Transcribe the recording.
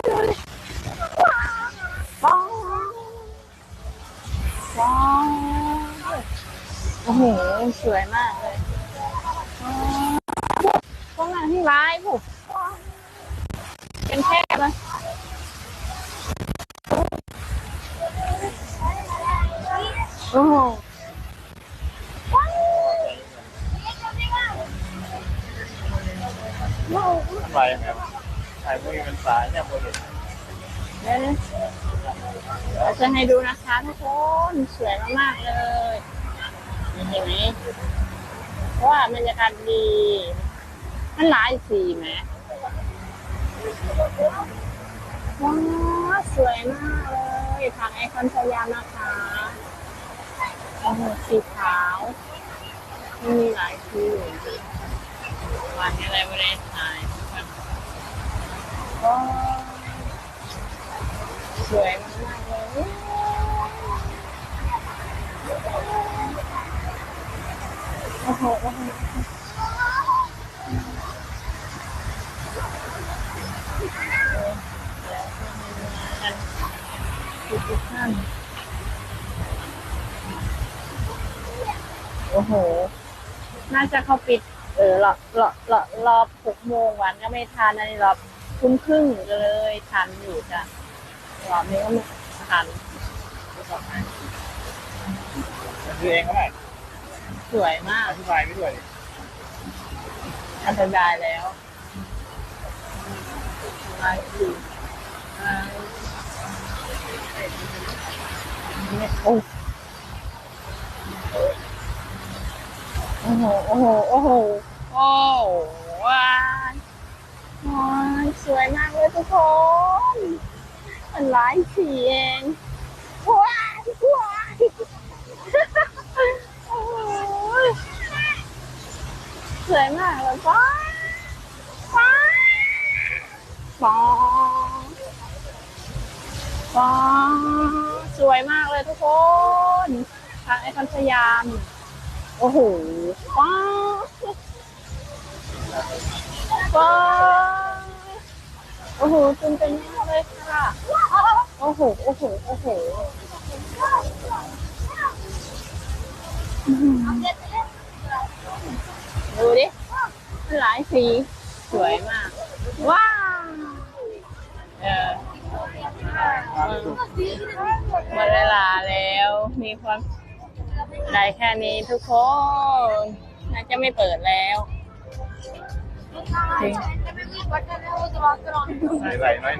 ว้าวโอ้โห สวยมากเลยว้าวพวกนั้นที่ร้ายผูกเป็นแค่เลยโอ้โหว้าวทำไรยังไงวะถ่ายมือเป็นสายเนี่ยโมเดลเดี๋ยวนะเราจะให้ดูนะคะทุกคนสวยมากๆเลยนี่เห็นไหมเพราะว่าบรรยากาศดีมันหลายสีไหมว้าสวยมากเลยทางไอคอนสยามนะคะโอ้โหสีขาวมันมีหลายสีวันนี้อะไรไม่ได้ถ่าย สวยมากเลยโอ้โหโอ้โหทุกท่านโอ้โห น่าจะเขาปิด เออรอรอรอรอหกโมงวันก็ไม่ทันอันนี้รอ ทุ่มครึ่งเลยทันอยู่จ้ะรอบนี้ก็ไม่ทันมันคือเองก็ได้สวยมากอธิบายไม่ด้วยดิอธิบายแล้วมาสิมาเนี่ยโอ้โอ้โห โอ้โห โอ้โห โอ้ว้ายว้าย สวยมากเลยทุกคนมันหลายสีเองว้ายว้ายสวยมากเลยป้าป้าปองปองสวยมากเลยทุกคนทางไอคอนสยาม โอ้โหป้าป้า โอ้โหจนเป็นมากเลยค่ะ โอ้โห โอ้โห โอ้โหดูดิมันหลายสี สวยมาก ว้าวเออหมดเวลาแล้ว มีความได้แค่นี้ทุกคน น่าจะไม่เปิดแล้ว จ